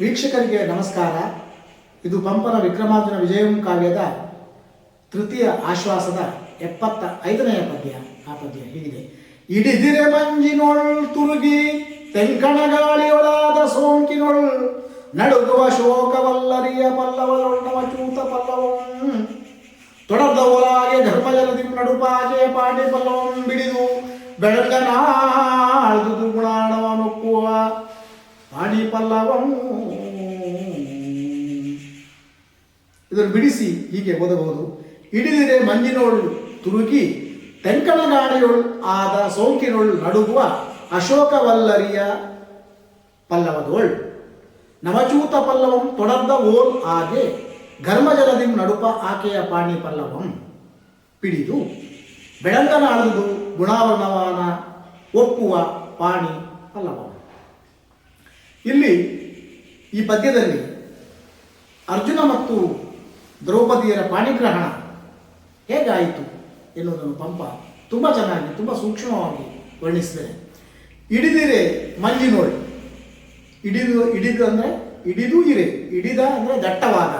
ವೀಕ್ಷಕರಿಗೆ ನಮಸ್ಕಾರ. ಇದು ಪಂಪನ ವಿಕ್ರಮಾರ್ಜುನ ವಿಜಯಂ ಕಾವ್ಯದ ತೃತೀಯ ಆಶ್ವಾಸದ ಎಪ್ಪತ್ತ ಐದನೆಯ ಪದ್ಯ. ಆ ಪದ್ಯ ಹೀಗಿದೆ. ಇಡಿದಿರೆ ಮಂಜಿನೊಳ್ ತುರುಗಿ ತೆಂಕಣಗಾಳಿಯೊಳಾದ ಸೋಂಕಿನೊಳ್, ನಡುಗುವ ಶೋಕವಲ್ಲರಿಯ ಪಲ್ಲವಲೊಣ್ಣವ ಚೂತ ಪಲ್ಲವಂ, ತೊಡರ್ದ ಧರ್ಮಜಲದಿ ನಡುಪಾಗೆ ಪಾಟಿ ಪಲ್ಲವಂ ಬಿಡಿದು ಬೆಳಗನಾಳ್ದು ಗುಣಾಣವ ನೊಕ್ಕುವ ಪಾಡಿ ಪಲ್ಲವಂ ಇದನ್ನು ಬಿಡಿಸಿ ಹೀಗೆ ಓದಬಹುದು. ಹಿಡಿದಿರೆ ಮಂಜಿನೋಳು ತುರುಗಿ ತೆಂಕಣ ಗಾಳಿಯೊಳ್ ಆದ ಸೋಂಕಿನೊಳ್ ನಡುಗುವ ಅಶೋಕವಲ್ಲರಿಯ ಪಲ್ಲವದೋಳ್. ನವಚೂತ ಪಲ್ಲವಂ ತೊಡದ್ದ ಓಲ್ ಆಗೆ ಘರ್ಮಜಲದಿಂ ನಡುಪ ಆಕೆಯ ಪಾಣಿ ಪಲ್ಲವಂ ಪಿಡಿದು ಬೆಳಂಗನ ಅಳದು ಗುಣಾವರ್ಣವಾನ ಒಪ್ಪುವ ಪಾಣಿ ಪಲ್ಲವಂ ಈ ಪದ್ಯದಲ್ಲಿ ಅರ್ಜುನ ಮತ್ತು ದ್ರೌಪದಿಯರ ಪಾಣಿಗ್ರಹಣ ಹೇಗಾಯಿತು ಎನ್ನುವುದನ್ನು ಪಂಪ ತುಂಬ ಚೆನ್ನಾಗಿ, ತುಂಬ ಸೂಕ್ಷ್ಮವಾಗಿ ವರ್ಣಿಸಿದರೆ ಹಿಡಿದಿರೆ ಮಂಜಿನೋಳು ಹಿಡಿದು ಹಿಡಿದು ಅಂದರೆ ಹಿಡಿದು ಇರೆ, ಹಿಡಿದ ಅಂದರೆ ದಟ್ಟವಾದ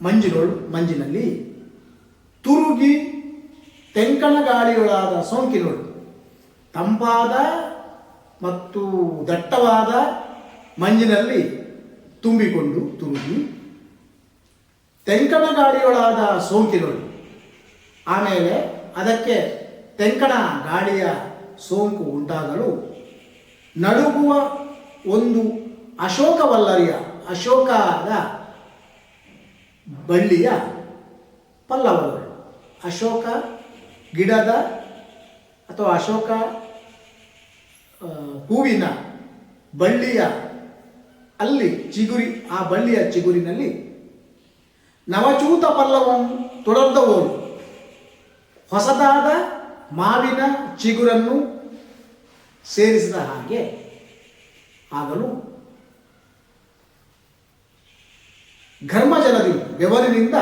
ಮಂಜಿನೋಳು ಮಂಜಿನಲ್ಲಿ. ತುರುಗಿ ತೆಂಕಣ ಗಾಳಿಯೊಳಾದ ಸೋಂಕಿನೋಳು ತಂಪಾದ ಮತ್ತು ದಟ್ಟವಾದ ಮಂಜಿನಲ್ಲಿ ತುಂಬಿಕೊಂಡು ತುರುಗಿ, ತೆಂಕಣ ಗಾಡಿಯೊಳಾದ ಸೋಂಕಿಗಳು ಆಮೇಲೆ ಅದಕ್ಕೆ ತೆಂಕಣ ಗಾಡಿಯ ಸೋಂಕು ಉಂಟಾಗಲು ನಡುಗುವ ಒಂದು ಅಶೋಕವಲ್ಲರಿಯ, ಅಶೋಕದ ಬಳ್ಳಿಯ ಪಲ್ಲವಗಳು ಅಶೋಕ ಗಿಡದ ಅಥವಾ ಅಶೋಕ ಹೂವಿನ ಬಳ್ಳಿಯ ಅಲ್ಲಿ ಚಿಗುರಿ, ಆ ಬಳ್ಳಿಯ ಚಿಗುರಿನಲ್ಲಿ ನವಚೂತ ಪಲ್ಲವಂ ತೊಡರ್ದವರು ಹೊಸದಾದ ಮಾವಿನ ಚಿಗುರನ್ನು ಸೇರಿಸಿದ ಹಾಗೆ ಆಗಲು ಘರ್ಮಜಲದಿ ಬೆವರಿನಿಂದ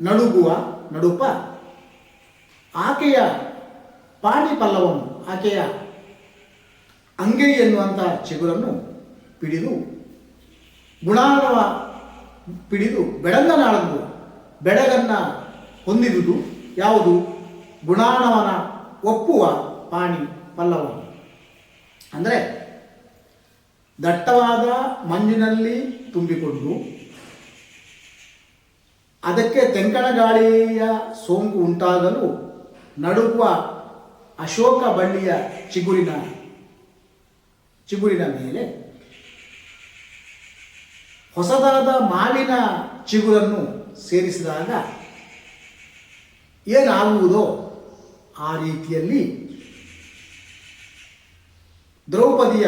ನಡುಗುವ ನಡುಪ ಆಕೆಯ ಪಾಣಿ ಪಲ್ಲವಂ, ಆಕೆಯ ಅಂಗೈ ಎನ್ನುವಂತಹ ಚಿಗುರನ್ನು ಪಿಡಿದು ಗುಣಾಣವ ಪಿಡಿದು ಬೆಳಂಗನಾಳಂದು ಬೆಡಗನ್ನ ಹೊಂದಿದುದು ಯಾವುದು? ಗುಣಾಣವನ ಒಪ್ಪುವ ಪಾಣಿ ಪಲ್ಲವ ಅಂದರೆ ದಟ್ಟವಾದ ಮಂಜಿನಲ್ಲಿ ತುಂಬಿಕೊಂಡು ಅದಕ್ಕೆ ತೆಂಕಣ ಗಾಳಿಯ ಸೋಂಕು ಉಂಟಾಗಲು ನಡುಗುವ ಅಶೋಕ ಬಳ್ಳಿಯ ಚಿಗುರಿನ ಚಿಗುರಿನ ಮೇಲೆ ಹೊಸದಾದ ಮಾವಿನ ಚಿಗುರನ್ನು ಸೇರಿಸಿದಾಗ ಏನಾಗುವುದೋ ಆ ರೀತಿಯಲ್ಲಿ ದ್ರೌಪದಿಯ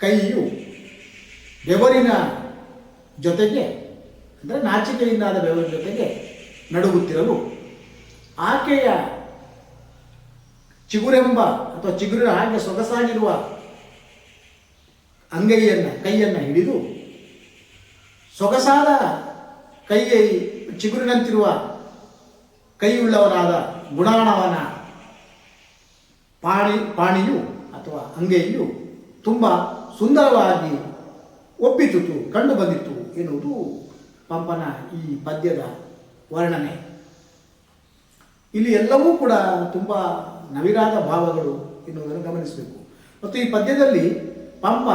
ಕೈಯು ಬೆವರಿನ ಜೊತೆಗೆ, ಅಂದರೆ ನಾಚಿಕೆಯಿಂದಾದ ಬೆವರಿನ ಜೊತೆಗೆ ನಡುಗುತ್ತಿರಲು ಆಕೆಯ ಚಿಗುರೆಂಬ ಅಥವಾ ಚಿಗುರಿನ ಹಾಗೆ ಸೊಗಸಾಗಿರುವ ಅಂಗೈಯನ್ನು, ಕೈಯನ್ನು ಹಿಡಿದು ಸೊಗಸಾದ ಕೈಯಲ್ಲಿ ಚಿಗುರಿನಂತಿರುವ ಕೈಯುಳ್ಳವನಾದ ಗುಣಾಣವನ ಪಾಣಿ, ಪಾಣಿಯು ಅಥವಾ ಅಂಗೆಯು ತುಂಬ ಸುಂದರವಾಗಿ ಒಪ್ಪಿತು ಕಂಡು ಬಂದಿತ್ತು ಎನ್ನುವುದು ಪಂಪನ ಈ ಪದ್ಯದ ವರ್ಣನೆ. ಇಲ್ಲಿ ಎಲ್ಲವೂ ಕೂಡ ತುಂಬ ನವಿರಾದ ಭಾವಗಳು ಎನ್ನುವುದನ್ನು ಗಮನಿಸಬೇಕು. ಮತ್ತು ಈ ಪದ್ಯದಲ್ಲಿ ಪಂಪ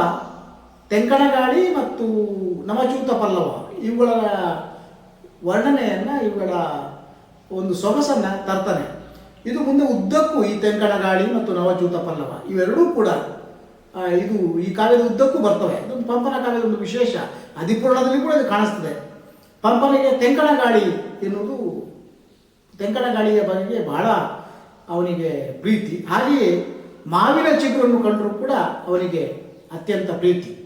ತೆಂಕಣ ಗಾಳಿ ಮತ್ತು ನವಚೂತ ಪಲ್ಲವ. ಇವುಗಳ ವರ್ಣನೆಯನ್ನು ಇವುಗಳ ಒಂದು ಸೊಗಸನ್ನು ತರ್ತಾನೆ. ಇದು ಮುಂದೆ ಉದ್ದಕ್ಕೂ ಈ ತೆಂಕಣಗಾಳಿ ಮತ್ತು ನವಚೂತ ಪಲ್ಲವ. ಇವೆರಡೂ ಕೂಡ ಇದು ಈ ಕಾವ್ಯದ ಉದ್ದಕ್ಕೂ ಬರ್ತವೆ. ಇದೊಂದು ಪಂಪನ ಕಾವ್ಯದ ಒಂದು ವಿಶೇಷ. ಅಧಿಪೂರ್ಣದಲ್ಲಿ ಕೂಡ ಇದು ಕಾಣಿಸ್ತದೆ. ಪಂಪನಿಗೆ ತೆಂಕಣಗಾಳಿ ಎನ್ನುವುದು ತೆಂಕಣಗಾಳಿಯ ಬಗ್ಗೆ ಬಹಳ ಅವನಿಗೆ ಪ್ರೀತಿ. ಹಾಗೆಯೇ ಮಾವಿನ ಚಿಗುರನ್ನು ಕಂಡರೂ ಕೂಡ ಅವನಿಗೆ ಅತ್ಯಂತ ಪ್ರೀತಿ.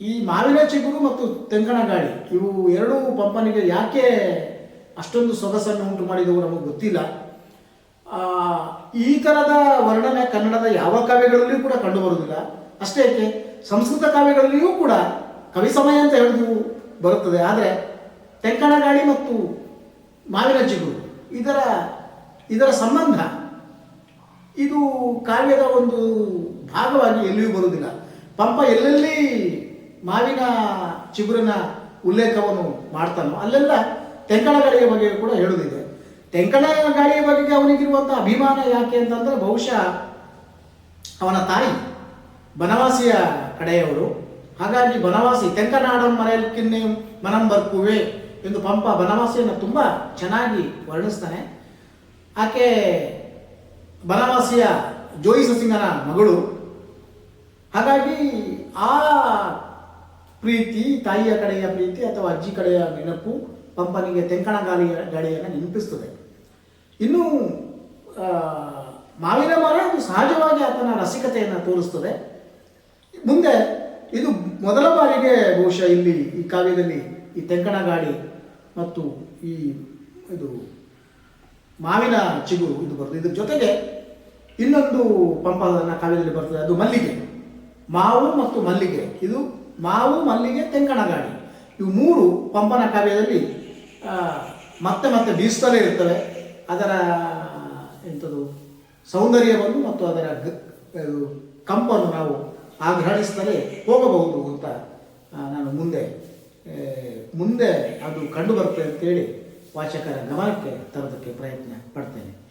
ಈ ಮಾವಿನ ಚಿಗುರು ಮತ್ತು ತೆಂಗಣ ಗಾಳಿ, ಇವು ಎರಡೂ ಪಂಪನಿಗೆ ಯಾಕೆ ಅಷ್ಟೊಂದು ಸೊಗಸನ್ನು ಉಂಟು ಮಾಡಿದವು ನಮಗೆ ಗೊತ್ತಿಲ್ಲ. ಈ ಥರದ ವರ್ಣನೆ ಕನ್ನಡದ ಯಾವ ಕಾವ್ಯಗಳಲ್ಲಿಯೂ ಕೂಡ ಕಂಡುಬರುವುದಿಲ್ಲ ಅಷ್ಟೇ ಏಕೆ, ಸಂಸ್ಕೃತ ಕಾವ್ಯಗಳಲ್ಲಿಯೂ ಕೂಡ ಕವಿ ಸಮಯ ಅಂತ ಹೇಳಿದು ಬರುತ್ತದೆ. ಆದರೆ ತೆಂಕಣ ಗಾಳಿ ಮತ್ತು ಮಾವಿನ ಚಿಗುರು, ಇದರ ಇದರ ಸಂಬಂಧ, ಇದು ಕಾವ್ಯದ ಒಂದು ಭಾಗವಾಗಿ ಎಲ್ಲಿಯೂ ಬರುವುದಿಲ್ಲ. ಪಂಪ ಎಲ್ಲೆಲ್ಲಿ ಮಾವಿನ ಚಿಗುರಿನ ಉಲ್ಲೇಖವನ್ನು ಮಾಡ್ತಾನೋ, ಅಲ್ಲೆಲ್ಲ ತೆಂಕಣ ಗಾಳಿಯ ಬಗ್ಗೆ ಕೂಡ ಹೇಳುವುದಿದೆ ತೆಂಕಣ ಗಾಳಿಯ ಬಗ್ಗೆ ಅವನಿಗಿರುವಂಥ ಅಭಿಮಾನ ಯಾಕೆ ಅಂತಂದ್ರೆ ಬಹುಶಃ ಅವನ ತಾಯಿ ಬನವಾಸಿಯ ಕಡೆಯವರು. ಹಾಗಾಗಿ ಬನವಾಸಿ ತೆಂಕನಾಡಂ ಮರೆಯಲ್ಕಿನ್ನೇ ಮನಂ ಬರ್ಕುವೆ ಎಂದು ಪಂಪ ಬನವಾಸಿಯನ್ನು ತುಂಬ ಚೆನ್ನಾಗಿ ವರ್ಣಿಸ್ತಾನೆ. ಆಕೆ ಬನವಾಸಿಯ ಜೋಯಿ ಸಸಿಂಗನ ಮಗಳು. ಹಾಗಾಗಿ ಆ ಪ್ರೀತಿ, ತಾಯಿಯ ಕಡೆಯ ಪ್ರೀತಿ ಅಥವಾ ಅಜ್ಜಿ ಕಡೆಯ ನೆನಪು, ಪಂಪನಿಗೆ ತೆಂಕಣ ಗಾಳಿಯ ಗಾಳಿಯನ್ನು ನೆನಪಿಸ್ತದೆ. ಇನ್ನು ಮಾವಿನ ಮರ ಅದು ಸಹಜವಾಗಿ ಆತನ ರಸಿಕತೆಯನ್ನು ತೋರಿಸ್ತದೆ. ಮುಂದೆ, ಇದು ಮೊದಲ ಬಾರಿಗೆ ಬಹುಶಃ ಇಲ್ಲಿ ಈ ಕಾವ್ಯದಲ್ಲಿ ಈ ತೆಂಕಣ ಗಾಳಿ ಮತ್ತು ಈ ಇದು ಮಾವಿನ ಚಿಗುರು ಇದು ಬರ್ತದೆ. ಇದ್ರ ಜೊತೆಗೆ ಇನ್ನೊಂದು ಪಂಪನ ಕಾವ್ಯದಲ್ಲಿ ಬರ್ತದೆ, ಅದು ಮಲ್ಲಿಗೆ. ಮಾವು ಮತ್ತು ಮಲ್ಲಿಗೆ. ಇದು ಮಾವು, ಮಲ್ಲಿಗೆ ತೆಂಗಣಗಾಡಿ ಗಾಳಿ ಇವು ಮೂರು ಪಂಪನ ಕಾವ್ಯದಲ್ಲಿ ಮತ್ತೆ ಮತ್ತೆ ಬೀಸ್ತಲೇ ಇರ್ತವೆ. ಅದರ ಎಂಥದ್ದು ಸೌಂದರ್ಯವನ್ನು ಮತ್ತು ಅದರ ಕಂಪನ್ನು ನಾವು ಆಗ್ರಹಿಸ್ತಲೇ ಹೋಗಬಹುದು ಅಂತ ನಾನು ಮುಂದೆ ಮುಂದೆ ಅದು ಕಂಡು ಅಂತೇಳಿ ವಾಚಕರ ಗಮನಕ್ಕೆ ತರೋದಕ್ಕೆ ಪ್ರಯತ್ನ ಪಡ್ತೇನೆ.